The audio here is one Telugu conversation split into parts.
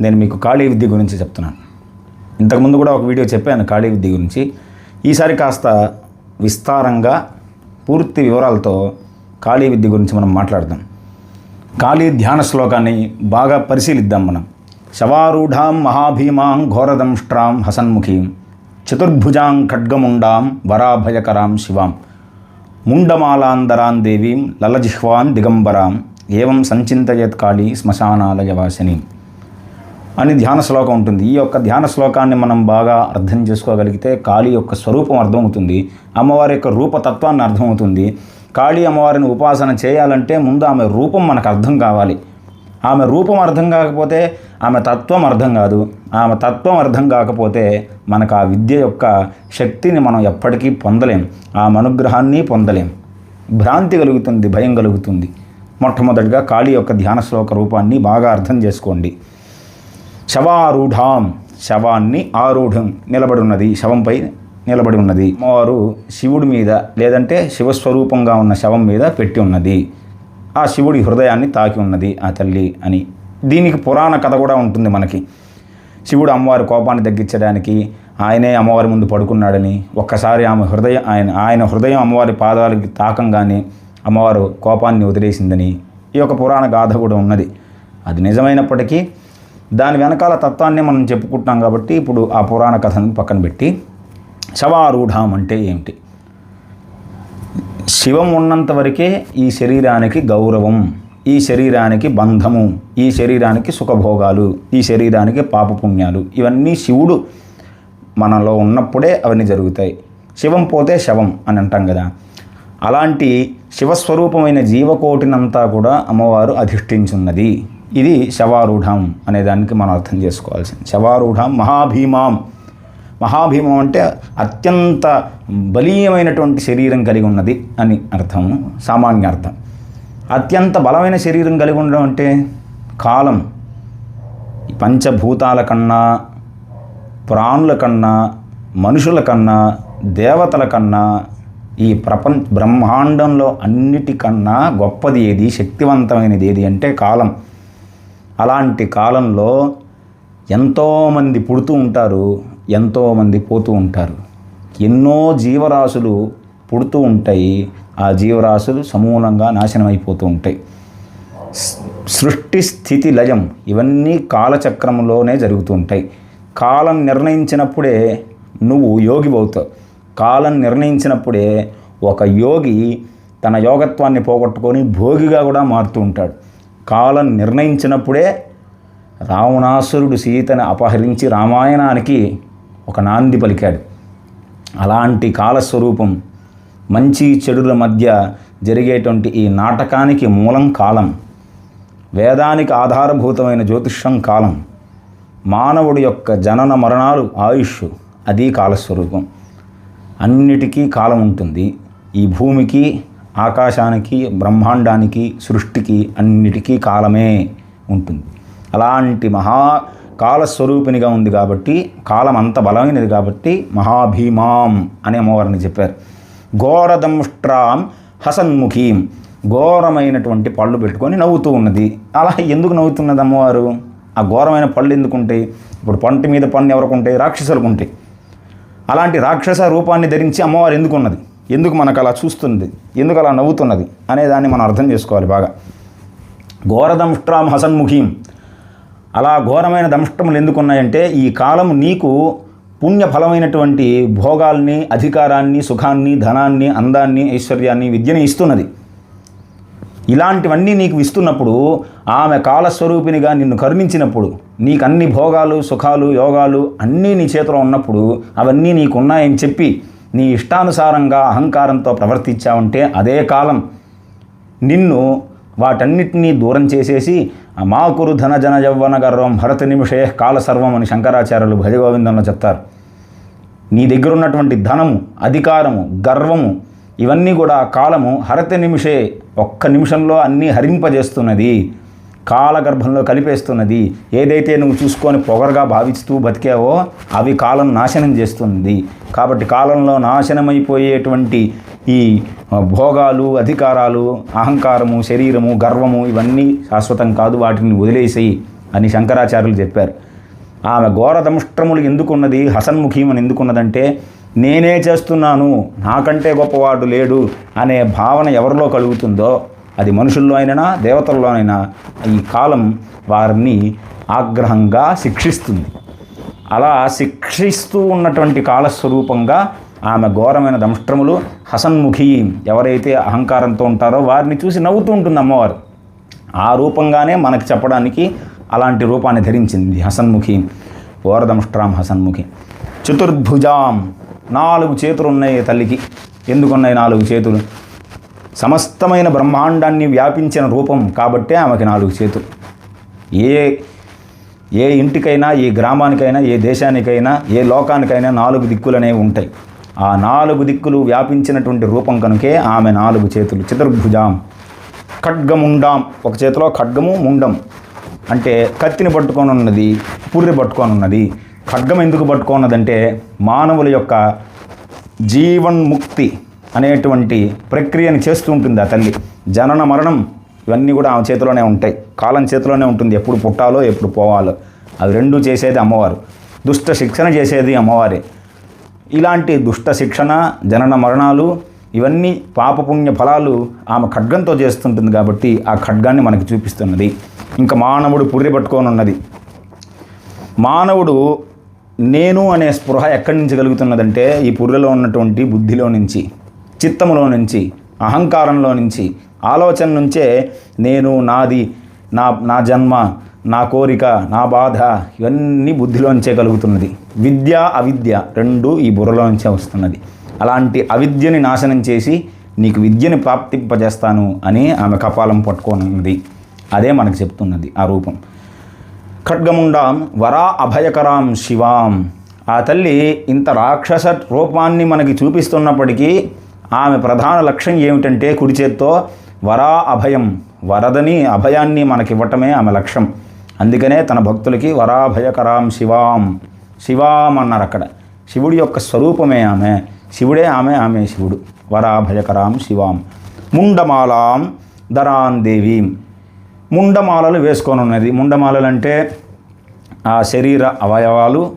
నేను మీకు ఖాళీ విద్య గురించి చెప్తున్నాను. ఇంతకుముందు కూడా ఒక వీడియో చెప్పాను ఖాళీ విద్య గురించి. ఈసారి కాస్త విస్తారంగా పూర్తి వివరాలతో ఖాళీ విద్య గురించి మనం మాట్లాడదాం. ఖాళీ ధ్యాన శ్లోకాన్ని బాగా పరిశీలిద్దాం మనం. శవారూఢాం మహాభీమాం ఘోరదంష్ట్రాం హసన్ముఖీం చతుర్భుజాం ఖడ్గముండాం వరాభయకరాం శివాం ముండమాలాందరాం దేవీం లలజిహ్వాం దిగంబరాం ఏవం సంచింతయత్ కాళీ శ్మశానాలయవాసిని. అని ధ్యాన శ్లోకం ఉంటుంది. ఈ యొక్క ధ్యాన శ్లోకాన్ని మనం బాగా అర్థం చేసుకోగలిగితే కాళీ యొక్క స్వరూపం అర్థమవుతుంది. అమ్మవారి యొక్క రూపతత్వాన్ని అర్థమవుతుంది. కాళీ అమ్మవారిని ఉపాసన చేయాలంటే ముందు ఆమె రూపం మనకు అర్థం కావాలి. ఆమె రూపం అర్థం కాకపోతే ఆమె తత్వం అర్థం కాదు. ఆమె తత్వం అర్థం కాకపోతే మనకు ఆ విద్య యొక్క శక్తిని మనం ఎప్పటికీ పొందలేం. ఆ అనుగ్రహాన్ని పొందలేం. భ్రాంతి కలుగుతుంది భయం కలుగుతుంది. మొట్టమొదటిగా కాళీ యొక్క ధ్యాన శ్లోక రూపాన్ని బాగా అర్థం చేసుకోండి. శవారూఢాం. శవాన్ని ఆరూఢం నిలబడి ఉన్నది శవంపై నిలబడి ఉన్నది. అమ్మవారు శివుడి మీద లేదంటే శివస్వరూపంగా ఉన్న శవం మీద పెట్టి ఉన్నది. ఆ శివుడి హృదయాన్ని తాకి ఉన్నది ఆ తల్లి అని. దీనికి పురాణ కథ కూడా ఉంటుంది మనకి. శివుడు అమ్మవారి కోపాన్ని తగ్గించడానికి ఆయనే అమ్మవారి ముందు పడుకున్నాడని ఒక్కసారి ఆమె హృదయం ఆయన ఆయన హృదయం అమ్మవారి పాదాలకి తాకంగానే అమ్మవారు కోపాన్ని వదిలేసిందని ఈ యొక్క పురాణ గాథ కూడా ఉన్నది. అది నిజమైనప్పటికీ దాని వెనకాల తత్వాన్ని మనం చెప్పుకుంటున్నాం కాబట్టి ఇప్పుడు ఆ పురాణ కథను పక్కన పెట్టి శవారూఢం అంటే ఏమిటి? శివం ఉన్నంత వరకే ఈ శరీరానికి గౌరవం ఈ శరీరానికి బంధము ఈ శరీరానికి సుఖభోగాలు ఈ శరీరానికి పాపపుణ్యాలు ఇవన్నీ శివుడు మనలో ఉన్నప్పుడే అవన్నీ జరుగుతాయి. శివం పోతే శవం అని అంటాం కదా. అలాంటి శివస్వరూపమైన జీవకోటినంతా కూడా అమ్మవారు అధిష్ఠించున్నది. ఇది శవారూఢం అనే దానికి మనం అర్థం చేసుకోవాల్సింది. శవారూఢం మహాభీమాం. మహాభీమం అంటే అత్యంత బలీయమైనటువంటి శరీరం కలిగి ఉన్నది అని అర్థం సామాన్య అర్థం. అత్యంత బలమైన శరీరం కలిగి ఉండడం అంటే కాలం. పంచభూతాల కన్నా ప్రాణుల కన్నా మనుషుల కన్నా దేవతల కన్నా ఈ ప్రపంచ బ్రహ్మాండంలో అన్నిటికన్నా గొప్పది ఏది? శక్తివంతమైనది ఏది అంటే కాలం. అలాంటి కాలంలో ఎంతోమంది పుడుతూ ఉంటారు ఎంతోమంది పోతూ ఉంటారు. ఎన్నో జీవరాశులు పుడుతూ ఉంటాయి. ఆ జీవరాశులు సమూలంగా నాశనం అయిపోతూ ఉంటాయి. సృష్టి స్థితి లయం ఇవన్నీ కాలచక్రంలోనే జరుగుతూ ఉంటాయి. కాలం నిర్ణయించినప్పుడే నువ్వు యోగి అవుతావు. కాలం నిర్ణయించినప్పుడే ఒక యోగి తన యోగత్వాన్ని పోగొట్టుకొని భోగిగా కూడా మారుతూ ఉంటాడు. కాలం నిర్ణయించినప్పుడే రావణాసురుడు సీతని అపహరించి రామాయణానికి ఒక నాంది పలికాడు. అలాంటి కాలస్వరూపం మంచి చెడుల మధ్య జరిగేటువంటి ఈ నాటకానికి మూలం కాలం. వేదానికి ఆధారభూతమైన జ్యోతిష్యం కాలం. మానవుడి యొక్క జనన మరణాలు ఆయుష్ అది కాలస్వరూపం. అన్నిటికీ కాలం ఉంటుంది. ఈ భూమికి ఆకాశానికి బ్రహ్మాండానికి సృష్టికి అన్నిటికీ కాలమే ఉంటుంది. అలాంటి మహా కాలస్వరూపినిగా ఉంది కాబట్టి కాలం అంత బలమైనది కాబట్టి మహాభీమాం అనే అమ్మవారిని చెప్పారు. ఘోరదంష్ట్రాం హసన్ముఖీం ఘోరమైనటువంటి పళ్ళు పెట్టుకొని నవ్వుతూ ఉన్నది. అలా ఎందుకు నవ్వుతున్నది అమ్మవారు? ఆ ఘోరమైన పళ్ళు ఎందుకు ఉంటాయి ఇప్పుడు పంట మీద పన్ను ఎవరికి ఉంటాయి? రాక్షసులకు ఉంటాయి. అలాంటి రాక్షస రూపాన్ని ధరించి అమ్మవారు ఎందుకు ఉన్నది ఎందుకు మనకు అలా చూస్తుంది? ఎందుకు అలా నవ్వుతున్నది అనేదాన్ని మనం అర్థం చేసుకోవాలి బాగా. ఘోరదంష్ట్రాం హసన్ముఖీం అలా ఘోరమైన దంష్టములు ఎందుకున్నాయంటే ఈ కాలం నీకు పుణ్యఫలమైనటువంటి భోగాల్ని అధికారాన్ని సుఖాన్ని ధనాన్ని అందాన్ని ఐశ్వర్యాన్ని విద్యని ఇస్తున్నది. ఇలాంటివన్నీ నీకు ఇస్తున్నప్పుడు ఆమె కాలస్వరూపినిగా నిన్ను కరుణించినప్పుడు నీకు అన్ని భోగాలు సుఖాలు యోగాలు అన్నీ నీ చేతిలో ఉన్నప్పుడు అవన్నీ నీకున్నాయని చెప్పి నీ ఇష్టానుసారంగా అహంకారంతో ప్రవర్తించావంటే అదే కాలం నిన్ను వాటన్నిటినీ దూరం చేసేసి మాకురు ధన జన యవ్వన గర్వం భరత నిమిషే కాలసర్వం అని శంకరాచార్యులు భజగోవిందంలో చెప్తారు. నీ దగ్గర ఉన్నటువంటి ధనము అధికారము గర్వము ఇవన్నీ కూడా కాలము హరత నిమిషే ఒక్క నిమిషంలో అన్నీ హరింపజేస్తున్నది. కాలగర్భంలో కలిపేస్తున్నది. ఏదైతే నువ్వు చూసుకొని పొగరగా భావిస్తూ బతికావో అవి కాలం నాశనం చేస్తుంది. కాబట్టి కాలంలో నాశనమైపోయేటువంటి ఈ భోగాలు అధికారాలు అహంకారము శరీరము గర్వము ఇవన్నీ శాశ్వతం కాదు. వాటిని వదిలేసేయి అని శంకరాచార్యులు చెప్పారు. ఆమె ఘోరదముష్ట్రములు ఎందుకున్నది? హసన్ముఖీం అని ఎందుకున్నదంటే నేనే చేస్తున్నాను నాకంటే గొప్పవాడు లేడు అనే భావన ఎవరిలో కలుగుతుందో అది మనుషుల్లో అయినా దేవతల్లోనైనా ఈ కాలం వారిని ఆగ్రహంగా శిక్షిస్తుంది. అలా శిక్షిస్తూ ఉన్నటువంటి కాలస్వరూపంగా ఆమె ఘోరమైన దంష్ట్రములు హసన్ముఖి ఎవరైతే అహంకారంతో ఉంటారో వారిని చూసి నవ్వుతూ ఉంటుంది అమ్మవారు. ఆ రూపంగానే మనకు చెప్పడానికి అలాంటి రూపాన్ని ధరించింది హసన్ముఖి ఘోరదంష్ట్రాం హసన్ముఖి. చతుర్భుజాం నాలుగు చేతులు ఉన్నాయి తల్లికి. ఎందుకున్నాయి నాలుగు చేతులు? సమస్తమైన బ్రహ్మాండాన్ని వ్యాపించిన రూపం కాబట్టే ఆమెకి నాలుగు చేతులు. ఏ ఏ ఇంటికైనా ఏ గ్రామానికైనా ఏ దేశానికైనా ఏ లోకానికైనా నాలుగు దిక్కులనేవి ఉంటాయి. ఆ నాలుగు దిక్కులు వ్యాపించినటువంటి రూపం కనుకే ఆమె నాలుగు చేతులు. చతుర్భుజాం ఖడ్గముండాం. ఒక చేతిలో ఖడ్గము ముండం. అంటే కత్తిని పట్టుకొని ఉన్నది పుర్రి పట్టుకొని ఉన్నది ఖడ్గం ఎందుకు పట్టుకున్నదంటే మానవుల యొక్క జీవన్ముక్తి. అనేటువంటి ప్రక్రియని చేస్తూ ఉంటుంది ఆ తల్లి. జనన మరణం ఇవన్నీ కూడా ఆమె చేతిలోనే ఉంటాయి. కాలం చేతిలోనే ఉంటుంది. ఎప్పుడు పుట్టాలో ఎప్పుడు పోవాలో. అవి రెండూ చేసేది అమ్మవారు. దుష్ట శిక్షణ చేసేది అమ్మవారే. ఇలాంటి దుష్ట శిక్షణ జనన మరణాలు ఇవన్నీ పాపపుణ్య ఫలాలు ఆమె ఖడ్గంతో చేస్తుంటుంది కాబట్టి ఆ ఖడ్గాన్ని మనకి చూపిస్తున్నది. ఇంకా మానవుడు పుర్రి పట్టుకోనున్నది. మానవుడు నేను అనే స్పృహ ఎక్కడి నుంచి కలుగుతున్నదంటే ఈ పుర్రెలో ఉన్నటువంటి బుద్ధిలో నుంచి. చిత్తములో నుంచి అహంకారంలో నుంచి ఆలోచన నుంచే నేను నాది నా నా జన్మ నా కోరిక నా బాధ ఇవన్నీ బుద్ధిలోంచే కలుగుతున్నది. విద్య అవిద్య రెండు ఈ బుర్రలోంచే వస్తున్నది. అలాంటి అవిద్యని నాశనం చేసి నీకు విద్యని ప్రాప్తింపజేస్తాను అని ఆమె కపాలం పట్టుకోనున్నది అదే మనకు చెప్తున్నది ఆ రూపం. ఖడ్గముండాం వరా అభయకరాం శివాం. ఆ తల్లి ఇంత రాక్షస రూపాన్ని మనకి చూపిస్తున్నప్పటికీ ఆమె ప్రధాన లక్ష్యం ఏమిటంటే కుడి చేత్తో వరా అభయం వరదని అభయాన్ని మనకివ్వటమే ఆమె లక్ష్యం. అందుకనే తన భక్తులకి వరాభయకరాం శివాం. శివాం అన్నారు అక్కడ. శివుడి యొక్క స్వరూపమే ఆమె. శివుడే ఆమె ఆమె శివుడు. వరాభయకరాం శివాం. ముండమాలాం ధరాం దేవీం. ముండమాలలు వేసుకొని ఉన్నది ముండమాలలు అంటే ఆ శరీర అవయవాలు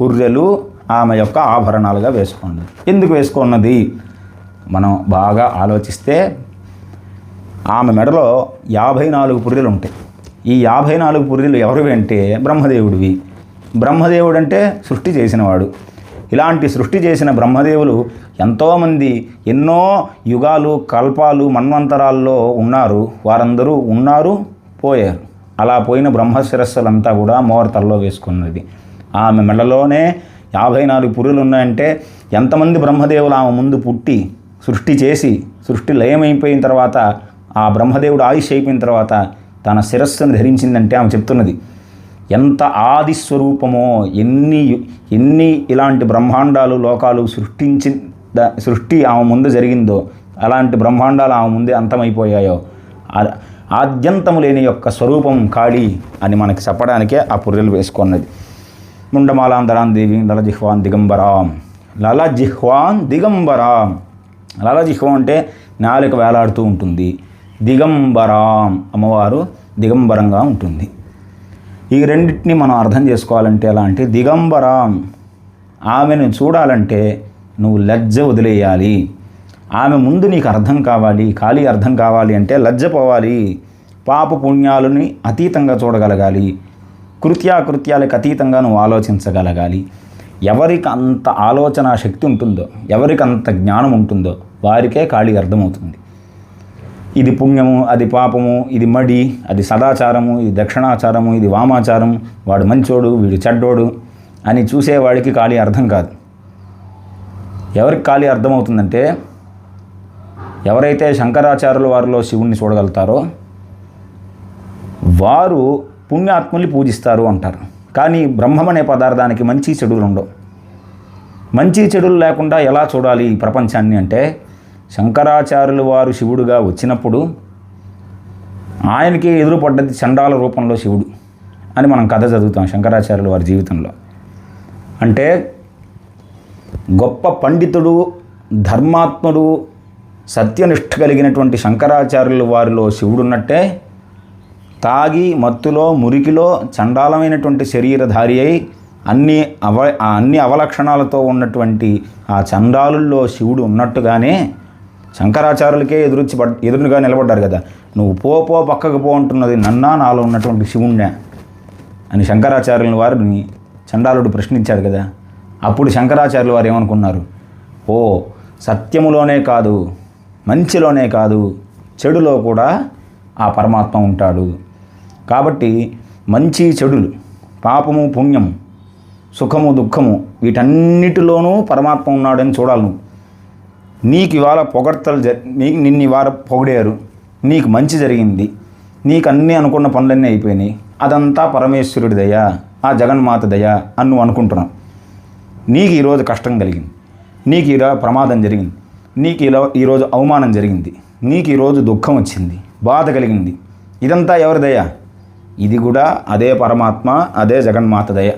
పుర్రెలు ఆమె యొక్క ఆభరణాలుగా వేసుకున్నది ఎందుకు వేసుకున్నది మనం బాగా ఆలోచిస్తే ఆమె మెడలో యాభై నాలుగు పుర్రెలు ఉంటాయి. ఈ యాభై నాలుగు పుర్రెలు ఎవరివి అంటే బ్రహ్మదేవుడివి. బ్రహ్మదేవుడు అంటే సృష్టి చేసినవాడు. ఇలాంటి సృష్టి చేసిన బ్రహ్మదేవులు ఎంతోమంది ఎన్నో యుగాలు కల్పాలు మన్వంతరాల్లో ఉన్నారు. వారందరూ ఉన్నారు పోయారు. అలా పోయిన బ్రహ్మ శిరస్సులంతా కూడా మోరతల్లో వేసుకున్నది. ఆమె మెడలోనే యాభై నాలుగు పురులు ఉన్నాయంటే ఎంతమంది బ్రహ్మదేవులు ఆమె ముందు పుట్టి సృష్టి చేసి సృష్టి లయమైపోయిన తర్వాత ఆ బ్రహ్మదేవుడు ఆయుష్ అయిపోయిన తర్వాత తన శిరస్సును ధరించిందంటే ఆమె చెప్తున్నది ఎంత ఆది స్వరూపమో ఎన్ని ఎన్ని ఇలాంటి బ్రహ్మాండాలు లోకాలు సృష్టించి సృష్టి ఆమె ముందు జరిగిందో అలాంటి బ్రహ్మాండాలు ఆమె ముందే అంతమైపోయాయో ఆద్యంతము లేని యొక్క స్వరూపం ఖాళీ అని మనకి చెప్పడానికే ఆ పుర్రెలు వేసుకున్నది. ముండమాలాంధరాం దేవి లలజిహ్వాన్ దిగంబరాం. లలజిహ్వాన్ దిగంబరాం. లాలాజిహ్వం అంటే నాలుక వేలాడుతూ ఉంటుంది. దిగంబరాం అమ్మవారు దిగంబరంగా ఉంటుంది. ఈ రెండింటిని మనం అర్థం చేసుకోవాలంటే ఎలా అంటే దిగంబరాం ఆమెను చూడాలంటే నువ్వు లజ్జ వదిలేయాలి. ఆమె ముందు నీకు అర్థం కావాలి ఖాళీ అర్థం కావాలి అంటే లజ్జ పోవాలి. పాప పుణ్యాలని అతీతంగా చూడగలగాలి. కృత్యాకృత్యాలకు అతీతంగా నువ్వు ఆలోచించగలగాలి. ఎవరికి అంత ఆలోచన శక్తి ఉంటుందో ఎవరికి అంత జ్ఞానం ఉంటుందో వారికే ఖాళీ అర్థమవుతుంది. ఇది పుణ్యము అది పాపము ఇది మడి అది సదాచారము ఇది దక్షిణాచారము ఇది వామాచారం వాడు మంచోడు వీడు చెడ్డోడు అని చూసేవాడికి ఖాళీ అర్థం కాదు. ఎవరికి ఖాళీ అర్థమవుతుందంటే ఎవరైతే శంకరాచార్యుల వారిలో శివుణ్ణి చూడగలుగుతారో వారు పుణ్యాత్ముల్ని పూజిస్తారు అంటారు. కానీ బ్రహ్మం అనే పదార్థానికి మంచి చెడులు ఉండవు మంచి చెడులు లేకుండా ఎలా చూడాలి ఈ ప్రపంచాన్ని అంటే శంకరాచార్యులు వారు శివుడుగా వచ్చినప్పుడు ఆయనకి ఎదురుపడ్డది చండాల రూపంలో శివుడు అని మనం కథ చదువుతాం శంకరాచార్యులు వారి జీవితంలో. అంటే గొప్ప పండితుడు ధర్మాత్ముడు సత్యనిష్ట కలిగినటువంటి శంకరాచార్యుల వారిలో శివుడు ఉన్నట్టే తాగి మత్తులో మురికిలో చండాలమైనటువంటి శరీరధారి అయి అన్ని అవ అన్ని అవలక్షణాలతో ఉన్నటువంటి ఆ చండాలుల్లో శివుడు ఉన్నట్టుగానే శంకరాచార్యులకే ఎదురుచ్చి పడ్ ఎదురుగా నిలబడ్డారు కదా. నువ్వు పో పో పక్కకు పో అంటున్నది నన్నా నాలో ఉన్నటువంటి శివుణ్ణే అని శంకరాచార్యుల వారిని చండాలుడు ప్రశ్నించాడు కదా. అప్పుడు శంకరాచార్యుల వారు ఏమనుకున్నారు? ఓ సత్యములోనే కాదు మంచిలోనే కాదు చెడులో కూడా ఆ పరమాత్మ ఉంటాడు. కాబట్టి మంచి చెడులు పాపము పుణ్యము సుఖము దుఃఖము వీటన్నిటిలోనూ పరమాత్మ ఉన్నాడని చూడాలి నువ్వు. నీకు ఇవాళ పొగడ్తలు జ నీకు నిన్ను ఇవాళ పొగిడారు. నీకు మంచి జరిగింది. నీకు అన్నీ అనుకున్న పనులన్నీ అయిపోయినాయి. అదంతా పరమేశ్వరుడి దయ ఆ జగన్మాత దయ అని నువ్వు అనుకుంటున్నావు. నీకు ఈరోజు కష్టం కలిగింది. నీకు ఈరోజు ప్రమాదం జరిగింది. నీకు ఇలా ఈరోజు అవమానం జరిగింది. నీకు ఈరోజు దుఃఖం వచ్చింది. బాధ కలిగింది. ఇదంతా ఎవరి దయ? ఇది కూడా అదే పరమాత్మ అదే జగన్మాత దయ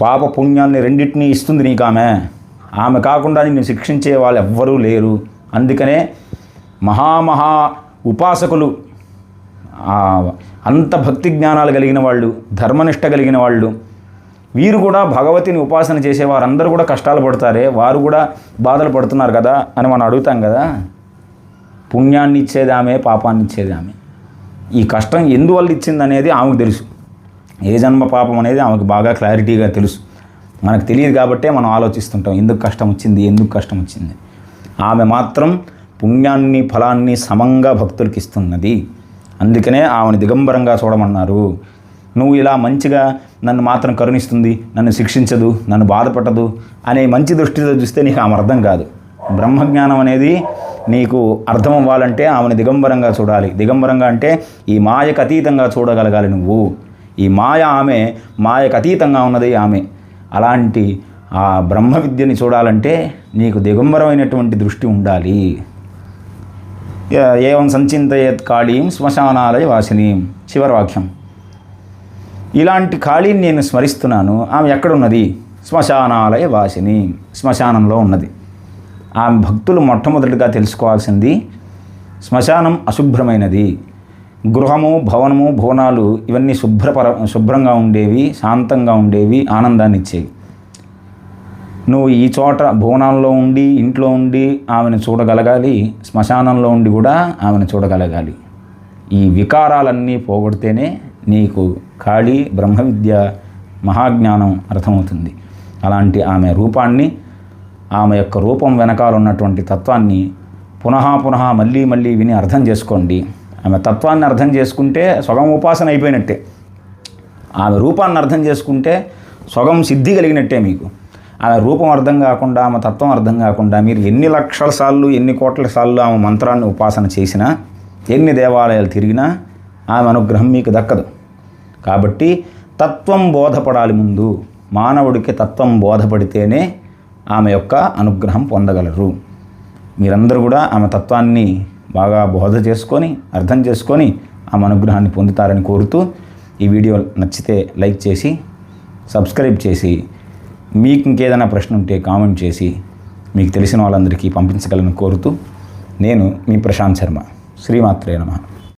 పాప పుణ్యాన్ని రెండింటినీ ఇస్తుంది నీకు ఆమె ఆమె కాకుండా నిన్ను శిక్షించే వాళ్ళు ఎవ్వరూ లేరు. అందుకనే మహామహా ఉపాసకులు అంత భక్తి జ్ఞానాలు కలిగిన వాళ్ళు ధర్మనిష్ట కలిగిన వాళ్ళు వీరు కూడా భగవతిని ఉపాసన చేసే వారందరూ కూడా కష్టాలు పడతారే వారు కూడా బాధలు పడుతున్నారు కదా అని మనం అడుగుతాం కదా. పుణ్యాన్ని ఇచ్చేది ఆమె పాపాన్ని ఇచ్చేదామే ఆమె ఈ కష్టం ఎందువల్ల ఇచ్చింది అనేది ఆమెకు తెలుసు. ఏ జన్మ పాపం అనేది ఆమెకు బాగా క్లారిటీగా తెలుసు. మనకు తెలియదు కాబట్టే మనం ఆలోచిస్తుంటాం ఎందుకు కష్టం వచ్చింది? ఎందుకు కష్టం వచ్చింది? ఆమె మాత్రం పుణ్యాన్ని ఫలాన్ని సమంగా భక్తులకి ఇస్తున్నది. అందుకనే ఆమెను దిగంబరంగా చూడమన్నారు. నువ్వు ఇలా మంచిగా నన్ను మాత్రం కరుణిస్తుంది నన్ను శిక్షించదు నన్ను బాధపడదు అనే మంచి దృష్టితో చూస్తే నీకు ఆమె అర్థం కాదు. బ్రహ్మజ్ఞానం అనేది నీకు అర్థం అవ్వాలంటే ఆమెను దిగంబరంగా చూడాలి. దిగంబరంగా అంటే ఈ మాయకు అతీతంగా చూడగలగాలి నువ్వు. ఈ మాయ ఆమె మాయకు అతీతంగా ఉన్నది ఆమె. అలాంటి ఆ బ్రహ్మ విద్యని చూడాలంటే నీకు దిగంబరమైనటువంటి దృష్టి ఉండాలి. ఏవం సంచింతయత్ కాళీం శ్మశానాలయ వాసినీం. చివరి వాక్యం. ఇలాంటి ఖాళీని నేను స్మరిస్తున్నాను. ఆమె ఎక్కడున్నది? శ్మశానాలయ వాసిని. శ్మశానంలో ఉన్నది. ఆమె భక్తులు మొట్టమొదటిగా తెలుసుకోవాల్సింది శ్మశానం అశుభ్రమైనది. గృహము భవనము భువనాలు ఇవన్నీ శుభ్రపర శుభ్రంగా ఉండేవి శాంతంగా ఉండేవి ఆనందాన్ని ఇచ్చేవి. నువ్వు ఈ చోట భువనాల్లో ఉండి ఇంట్లో ఉండి ఆమెను చూడగలగాలి శ్మశానంలో ఉండి కూడా ఆమెను చూడగలగాలి. ఈ వికారాలన్నీ పోగొడితేనే నీకు ఖాళీ బ్రహ్మ విద్య మహాజ్ఞానం అర్థమవుతుంది. అలాంటి ఆమె రూపాన్ని ఆమె యొక్క రూపం వెనకాల ఉన్నటువంటి తత్వాన్ని పునః పునః మళ్ళీ మళ్ళీ విని అర్థం చేసుకోండి. ఆమె తత్వాన్ని అర్థం చేసుకుంటే సగం ఉపాసన అయిపోయినట్టే. ఆమె రూపాన్ని అర్థం చేసుకుంటే సగం సిద్ధి కలిగినట్టే మీకు. ఆమె రూపం అర్థం కాకుండా ఆమె తత్వం అర్థం కాకుండా మీరు ఎన్ని లక్షల సార్లు ఎన్ని కోట్ల సార్లు ఆమె మంత్రాన్ని ఉపాసన చేసినా ఎన్ని దేవాలయాలు తిరిగినా ఆమె అనుగ్రహం మీకు దక్కదు. కాబట్టి తత్వం బోధపడాలి ముందు. మానవుడికి తత్వం బోధపడితేనే ఆమె యొక్క అనుగ్రహం పొందగలరు. మీరందరూ కూడా ఆమె తత్వాన్ని బాగా బోధ చేసుకొని అర్థం చేసుకొని ఆమె అనుగ్రహాన్ని పొందుతారని కోరుతూ ఈ వీడియో నచ్చితే లైక్ చేసి సబ్స్క్రైబ్ చేసి మీకు ఇంకేదైనా ప్రశ్న ఉంటే కామెంట్ చేసి మీకు తెలిసిన వాళ్ళందరికీ పంపించగలను కోరుతూ నేను మీ ప్రశాంత్ శర్మ. శ్రీమాత్రే నమ.